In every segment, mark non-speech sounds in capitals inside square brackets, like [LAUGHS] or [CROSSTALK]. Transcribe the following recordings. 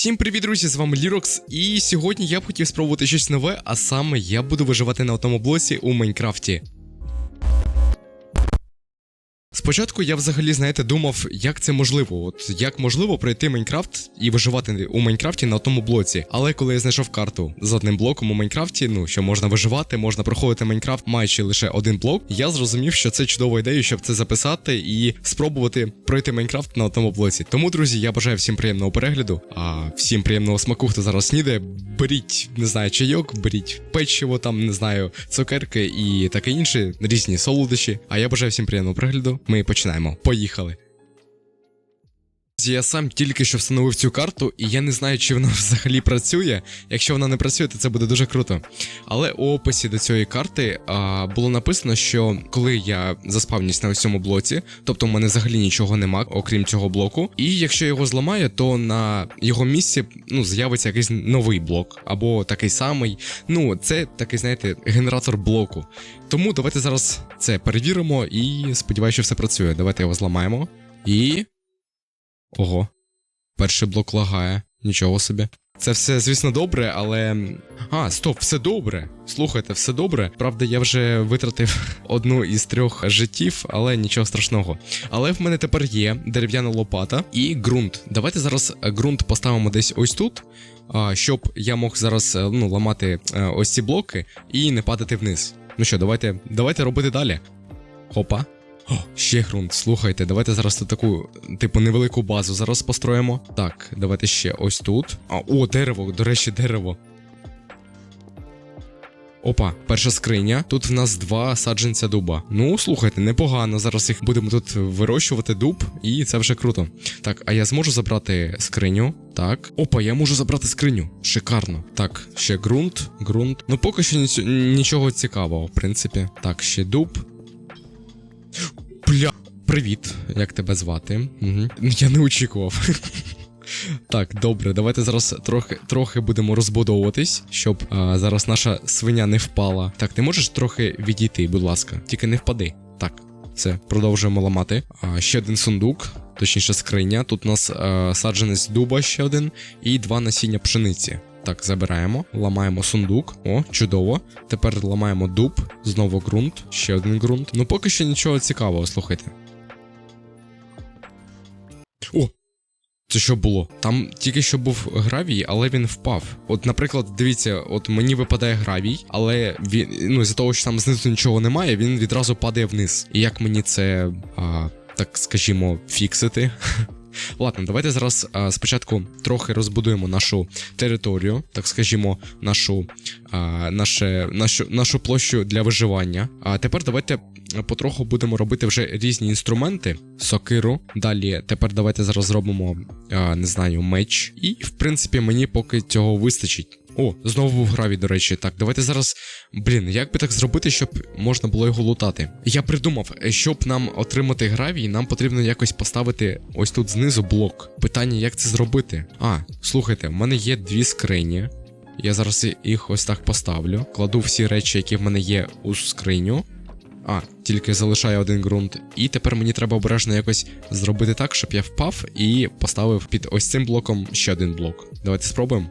Всім привіт, друзі! З вами Лірокс, і сьогодні я б хотів спробувати щось нове, а саме я буду виживати на одному блоці у Майнкрафті. Спочатку я взагалі, знаєте, думав, як це можливо. От як можливо пройти Майнкрафт і виживати у Майнкрафті на одному блоці. Але коли я знайшов карту з одним блоком у Майнкрафті, ну що можна виживати, можна проходити Майнкрафт, маючи лише один блок, я зрозумів, що це чудова ідея, щоб це записати і спробувати пройти Майнкрафт на одному блоці. Тому, друзі, я бажаю всім приємного перегляду, а всім приємного смаку, хто зараз снідає. Беріть, не знаю, чайок, беріть печиво, там не знаю, цукерки і таке інше, різні солодощі. А я бажаю всім приємного перегляду. Ми починаємо. Поїхали. Я сам тільки що встановив цю карту, і я не знаю, чи вона [LAUGHS] взагалі працює. Якщо вона не працює, то це буде дуже круто. Але у описі до цієї карти а, було написано, що коли я заспавнюсь на ось цьому блоці, тобто в мене взагалі нічого нема, окрім цього блоку. І якщо його зламаю, то на його місці ну, з'явиться якийсь новий блок, або такий самий. Ну, це такий, знаєте, генератор блоку. Тому давайте зараз це перевіримо і сподіваюся, що все працює. Давайте його зламаємо. І. Ого. Перший блок лагає. Нічого собі. Це все, звісно, добре, але. А, стоп, все добре. Слухайте, все добре. Правда, я вже витратив [LAUGHS] одну із трьох життів, але нічого страшного. Але в мене тепер є дерев'яна лопата і ґрунт. Давайте зараз е, ґрунт поставимо десь ось тут, щоб я мог зараз е, ну, ламати е, ось ці блоки і не падати вниз. Ну що, давайте, давайте робити далі. Хопа. О, ще ґрунт, слухайте, давайте зараз тут таку, типу, невелику базу зараз построїмо. Так, давайте ще ось тут. А, о, дерево, до речі, дерево. Опа, перша скриня. Тут в нас два саджанця дуба. Ну, слухайте, непогано. Зараз їх будемо тут вирощувати дуб, і це вже круто. Так, а я зможу забрати скриню. Так. Опа, я можу забрати скриню. Шикарно. Так, ще ґрунт, ґрунт. Ну, поки що нічого цікавого, в принципі. Так, ще дуб. Бля, привіт, як тебе звати? Угу. Я не очікував. [LAUGHS] Так, добре, давайте зараз трохи трохи будемо розбудовуватись, щоб а, зараз наша свиня не впала. Так, ти можеш трохи відійти, будь ласка, тільки не впади. Так, все, продовжуємо ламати. А, ще один сундук, точніше скриня. Тут у нас а, саджанець дуба ще один і два насіння пшениці. Так, забираємо, ламаємо сундук. О, чудово. Тепер ламаємо дуб, знову ґрунт, ще один ґрунт. Ну поки що нічого цікавого, слухайте. О! Це що було? Там тільки що був гравій, але він впав. От, наприклад, дивіться, от мені випадає гравій, але він ну з-за того, що там знизу нічого немає, він відразу падає вниз. І як мені це, а, так скажімо, фіксити? [LAUGHS] Ладно, давайте зараз а, спочатку трохи розбудуємо нашу територію, так скажімо, нашу, а, наше, нашу, нашу площу для виживання. А тепер давайте потроху будемо робити вже різні інструменти, сокиру. Далі, тепер давайте зараз зробимо, а, не знаю, меч. І, в принципі, мені поки цього вистачить. О, знову був гравій, до речі. Так, давайте зараз. Блін, як би так зробити, щоб можна було його лутати? Я придумав, щоб нам отримати гравій, нам потрібно якось поставити ось тут знизу блок. Питання, як це зробити? А, слухайте, в мене є дві скрині. Я зараз їх ось так поставлю. Кладу всі речі, які в мене є у скриню. А, тільки залишаю один ґрунт. І тепер мені треба обережно якось зробити так, щоб я впав і поставив під ось цим блоком ще один блок. Давайте спробуємо.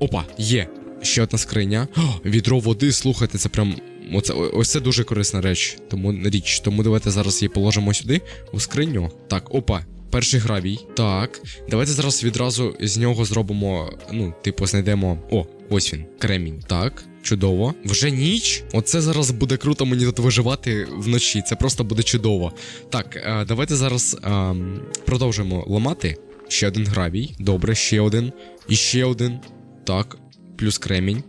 Опа, є. Ще одна скриня. О, відро води, слухайте, це прям. Оце, ось це дуже корисна реч. Тому річ. Тому давайте зараз її положимо сюди, у скриню. Так, опа. Перший гравій. Так. Давайте зараз відразу з нього зробимо. Ну, типу, знайдемо. О, ось він. Кремінь. Так. Чудово. Вже ніч. Оце зараз буде круто мені тут виживати вночі. Це просто буде чудово. Так, е, давайте зараз е, продовжимо ламати. Ще один гравій. Добре, ще один. І ще один. Так, плюс кремінь.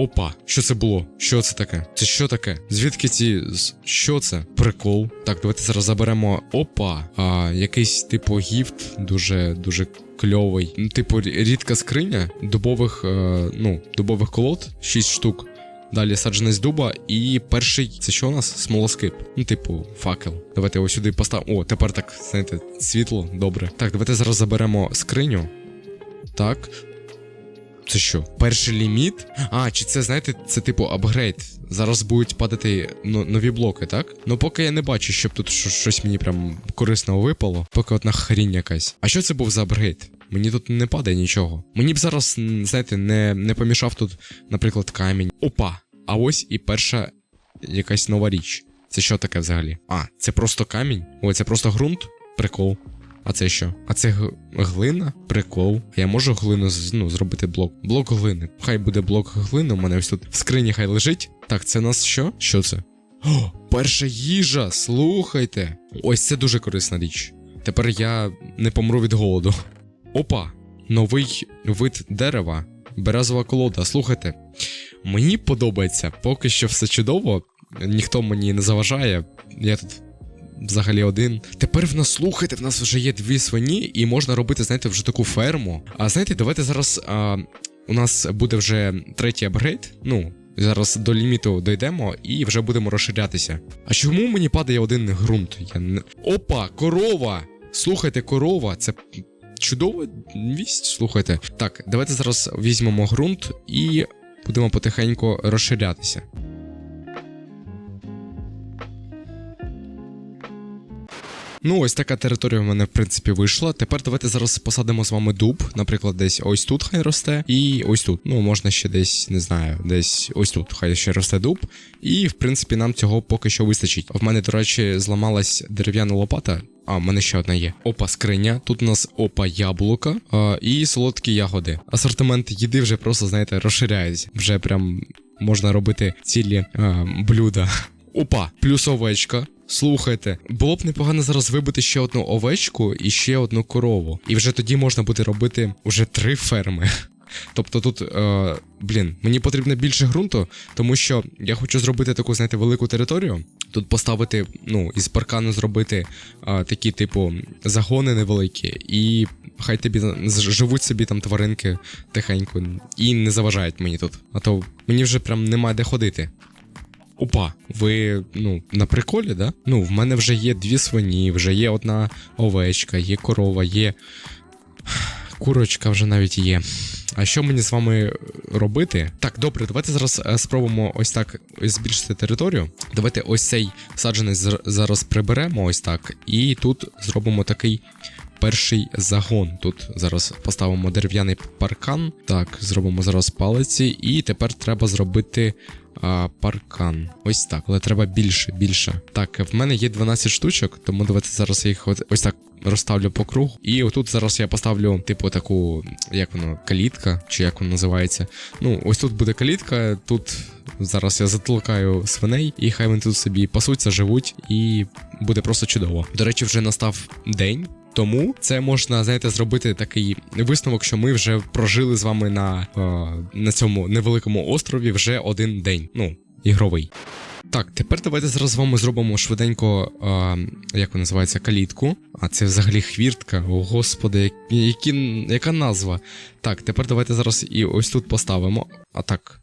Опа, що це було? Що це таке? Це що таке? Звідки ці. Що це? Прикол. Так, давайте зараз заберемо. Опа. А, якийсь типу гіфт, дуже дуже кльовий. Типу, рідка скриня дубових, е, ну, дубових колод, 6 штук. Далі саджанець дуба, і перший це що у нас? Смолоскип. Ну, типу, факел. Давайте ось сюди поставимо. О, тепер так, знаєте, світло, добре. Так, давайте зараз заберемо скриню. Так. Це що? Перший ліміт? А, чи це, знаєте, це типу апгрейд. Зараз будуть падати нові блоки, так? Ну поки я не бачу, щоб тут щось мені прям корисного випало, поки одна хрінь якась. А що це був за апгрейд? Мені тут не падає нічого. Мені б зараз, знаєте, не, не помішав тут, наприклад, камінь. Опа! А ось і перша якась нова річ. Це що таке взагалі? А, це просто камінь? Ой, це просто ґрунт? Прикол. А це що? А це глина? Прикол. Я можу глину ну, зробити блок. Блок глини. Хай буде блок глини. У мене ось тут в скрині хай лежить. Так, це нас що? Що це? О, перша їжа! Слухайте. Ось це дуже корисна річ. Тепер я не помру від голоду. Опа! Новий вид дерева. Березова колода. Слухайте. Мені подобається, поки що все чудово. Ніхто мені не заважає. Я тут взагалі один. Тепер в нас слухайте, в нас вже є дві свині, і можна робити, знаєте, вже таку ферму. А знаєте, давайте зараз а, у нас буде вже третій апгрейд. Ну, зараз до ліміту дійдемо і вже будемо розширятися. А чому мені падає один ґрунт? Я не... Опа, корова! Слухайте, корова, це. Чудова вість, слухайте. Так, давайте зараз візьмемо ґрунт і будемо потихеньку розширятися. Ну, ось така територія в мене, в принципі, вийшла. Тепер давайте зараз посадимо з вами дуб. Наприклад, десь ось тут хай росте, і ось тут. Ну, можна ще десь, не знаю, десь ось тут хай ще росте дуб. І, в принципі, нам цього поки що вистачить. В мене, до речі, зламалась дерев'яна лопата. А, в мене ще одна є. Опа, скриня. Тут у нас опа яблука а, і солодкі ягоди. Асортимент їди вже просто, знаєте, розширяється. Вже прям можна робити цілі а, блюда. Опа, плюс овечка. Слухайте, було б непогано зараз вибити ще одну овечку і ще одну корову. І вже тоді можна буде робити вже три ферми. [LAUGHS] Тобто тут, е, блін, мені потрібно більше ґрунту, тому що я хочу зробити таку, знаєте, велику територію. Тут поставити, ну, із паркану зробити е, такі, типу, загони невеликі, і хай тобі живуть собі там тваринки тихенько і не заважають мені тут. А то мені вже прям нема де ходити. Опа, ви ну на приколі, да? Ну, в мене вже є дві свині, вже є одна овечка, є корова, є. Курочка вже навіть є. А що мені з вами робити? Так, добре, давайте зараз е, спробуємо ось так збільшити територію. Давайте ось цей саджанець зараз приберемо ось так. І тут зробимо такий перший загон. Тут зараз поставимо дерев'яний паркан. Так, зробимо зараз палиці, і тепер треба зробити а, паркан. Ось так, але треба більше, більше. Так, в мене є 12 штучок, тому давайте зараз їх ось так розставлю по кругу. І отут зараз я поставлю, типу, таку, як воно, калітка, чи як воно називається. Ну, ось тут буде калітка, тут зараз я затолкаю свиней, і хай вони тут собі пасуться, живуть, і буде просто чудово. До речі, вже настав день. Тому це можна, знаєте, зробити такий висновок, що ми вже прожили з вами на, е, на цьому невеликому острові вже один день. Ну, ігровий. Так, тепер давайте зараз з вами зробимо швиденько, е, як вона називається, калітку. А це взагалі хвіртка. О, господи, які, яка назва? Так, тепер давайте зараз і ось тут поставимо. А так.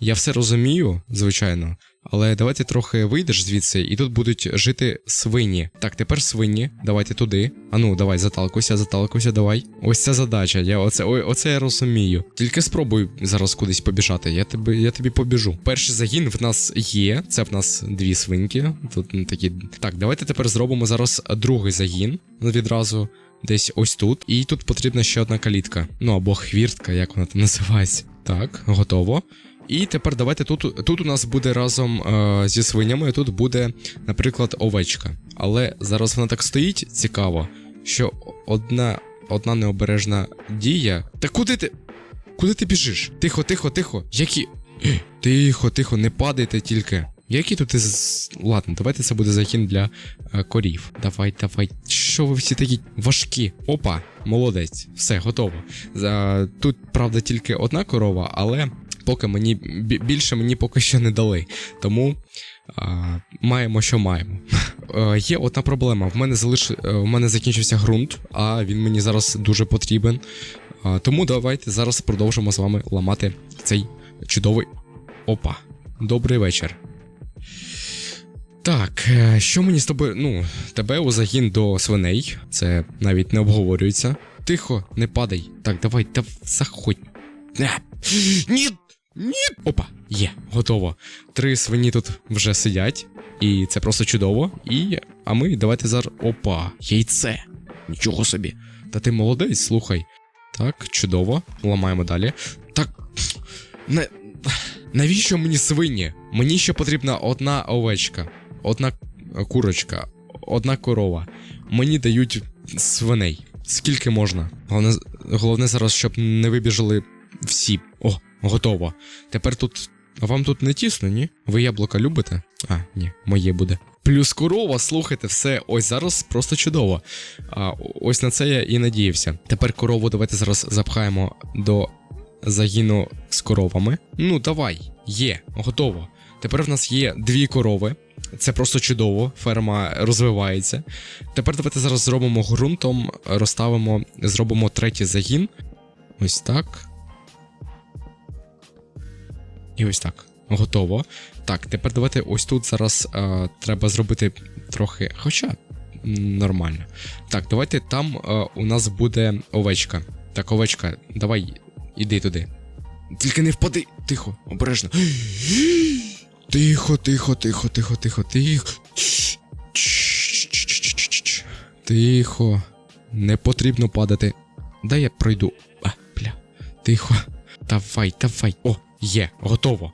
Я все розумію, звичайно, але давайте трохи вийдеш звідси, і тут будуть жити свині. Так, тепер свині, давайте туди. А ну, давай, заталкуйся, заталкуйся, давай. Ось ця задача. Я оце, ой, оце я розумію. Тільки спробуй зараз кудись побіжати. Я тобі, я тобі побіжу. Перший загін в нас є. Це в нас дві свинки. Тут такі. Так, давайте тепер зробимо зараз другий загін відразу. Десь ось тут. І тут потрібна ще одна калітка. Ну або хвіртка, як вона там називається. Так, готово. І тепер давайте тут. Тут у нас буде разом е, зі свинями, тут буде, наприклад, овечка. Але зараз вона так стоїть цікаво, що одна, одна необережна дія. Та куди ти? Куди ти біжиш? Тихо, тихо, тихо. Які. Е, Тихо, тихо, не падайте тільки. Які тут із. Ладно, давайте це буде загін для е, корів. Давай, давай. Що ви всі такі важкі? Опа, молодець, все, готово. За... Тут, правда, тільки одна корова, але поки мені більше мені поки що не дали. Тому а, маємо, що маємо. [LAUGHS] Е, Є одна проблема. В мене залиш... е, в мене закінчився ґрунт, а він мені зараз дуже потрібен. А, Тому давайте зараз продовжимо з вами ламати цей чудовий. Опа. Добрий вечір. Так, е, що мені з тобою. Ну, тебе у загін до свиней. Це навіть не обговорюється. Тихо, не падай. Так, давай, та заходь. [GASPS] Ні! Ні! Опа, є, готово. Три свині тут вже сидять, і це просто чудово. І. А ми давайте зараз. Опа, яйце. Нічого собі. Та ти молодець, слухай. Так, чудово. Ламаємо далі. Так. Не... Навіщо мені свині? Мені ще потрібна одна овечка, одна курочка, одна корова. Мені дають свиней. Скільки можна? Головне, головне зараз, щоб не вибіжали всі. О, готово. Тепер тут. А вам тут не тісно, ні? Ви яблука любите? А, ні, моє буде. Плюс корова, слухайте, все, ось зараз просто чудово. А, ось на це я і надіявся. Тепер корову давайте зараз запхаємо до загіну з коровами. Ну, давай, є, готово. Тепер в нас є дві корови. Це просто чудово, ферма розвивається. Тепер давайте зараз зробимо ґрунтом, розставимо, зробимо третій загін. Ось так. І ось так. Готово. Так, тепер давайте ось тут зараз е, треба зробити трохи. Хоча нормально. Так, давайте там е, у нас буде овечка. Так, овечка, давай, іди туди. Тільки не впади. Тихо, обережно. [GASPS] Тихо, тихо, тихо, тихо, тихо, тихо. Тихо. Не потрібно падати. Дай я пройду. А, бля. Тихо. Давай, давай. О, є, готово.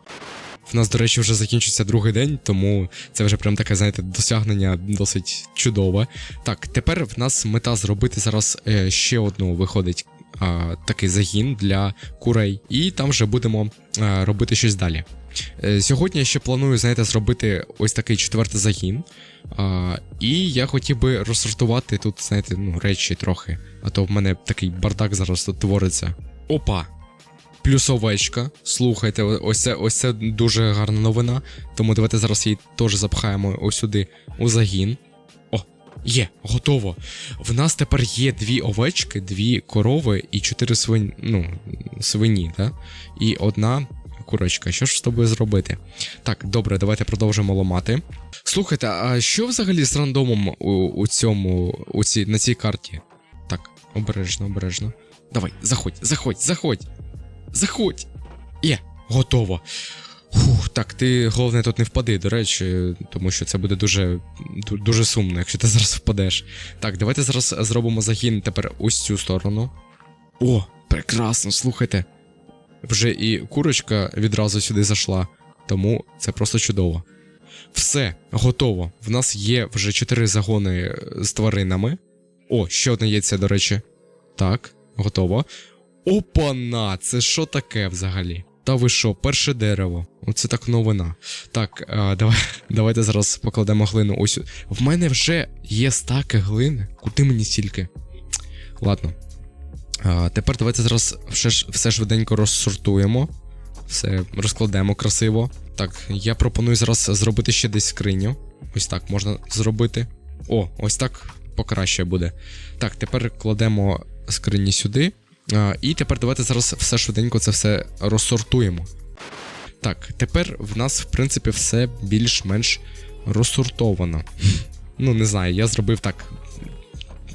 В нас, до речі, вже закінчиться другий день, тому це вже прям таке, знаєте, досягнення досить чудове. Так, тепер в нас мета зробити зараз е, ще одну виходить такий загін для курей, і там вже будемо а, робити щось далі. Е, Сьогодні я ще планую, знаєте, зробити ось такий четвертий загін. І я хотів би розсортувати тут, знаєте, ну, речі трохи. А то в мене такий бардак зараз тут твориться. Опа! Плюс овечка. Слухайте, ось це, ось це дуже гарна новина. Тому давайте зараз її теж запхаємо ось сюди у загін. О, є, готово. В нас тепер є дві овечки, дві корови і чотири свин... ну, свині, так? І одна курочка. Що ж з тобою зробити? Так, добре, давайте продовжимо ламати. Слухайте, а що взагалі з рандомом у, у цьому, у цій, на цій карті? Так, обережно, обережно. Давай, заходь, заходь, заходь. Заходь. Є, готово. Фух, так, ти головне тут не впади, до речі, тому що це буде дуже, дуже сумно, якщо ти зараз впадеш. Так, давайте зараз зробимо загін тепер ось цю сторону. О, прекрасно, слухайте. Вже і курочка відразу сюди зайшла, тому це просто чудово. Все, готово. В нас є вже чотири загони з тваринами. О, ще одне яйце, до речі. Так, готово. Опана! Це що таке взагалі? Та ви що, перше дерево. Оце так новина. Так, а, давай, [LAUGHS] давайте зараз покладемо глину. Ось. В мене вже є стаки глини. Куди мені стільки? Ладно. А, тепер давайте зараз все, все швиденько розсортуємо. Все розкладемо красиво. Так, я пропоную зараз зробити ще десь скриню. Ось так можна зробити. О, ось так покраще буде. Так, тепер кладемо скрині сюди. І тепер давайте зараз все швиденько це все розсортуємо. Так, тепер в нас, в принципі, все більш-менш розсортовано. Ну, не знаю, я зробив так.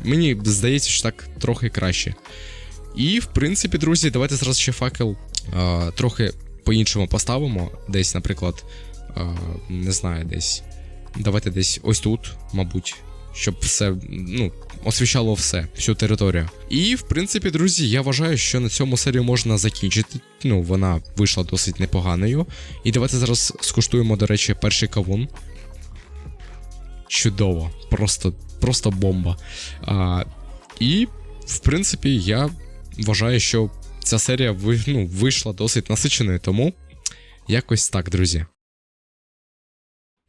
Мені здається, що так трохи краще. І, в принципі, друзі, давайте зараз ще факел а, трохи по-іншому поставимо. Десь, наприклад, а, не знаю, десь. Давайте десь ось тут, мабуть, щоб все, ну, освіщало все, всю територію. І, в принципі, друзі, я вважаю, що на цьому серію можна закінчити. Ну, вона вийшла досить непоганою. І давайте зараз скуштуємо, до речі, перший кавун. Чудово, просто, просто бомба. А, і, в принципі, я вважаю, що ця серія ну, вийшла досить насиченою, тому якось так, друзі.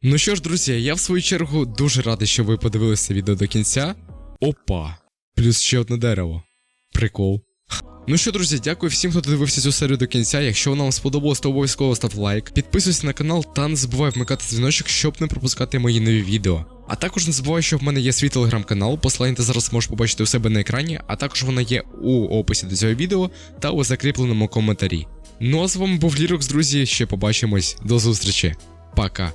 Ну що ж, друзі, я в свою чергу дуже радий, що ви подивилися відео до кінця. Опа! Плюс ще одне дерево. Прикол. Ну що, друзі, дякую всім, хто дивився цю серію до кінця. Якщо вона вам сподобалась, то обов'язково став лайк. Підписуйся на канал та не забувай вмикати дзвіночок, щоб не пропускати мої нові відео. А також не забувай, що в мене є свій телеграм-канал, посилання ти зараз можеш побачити у себе на екрані, а також вона є у описі до цього відео та у закріпленому коментарі. Ну а з вами був Лірокс, друзі. Ще побачимось. До зустрічі. Пока.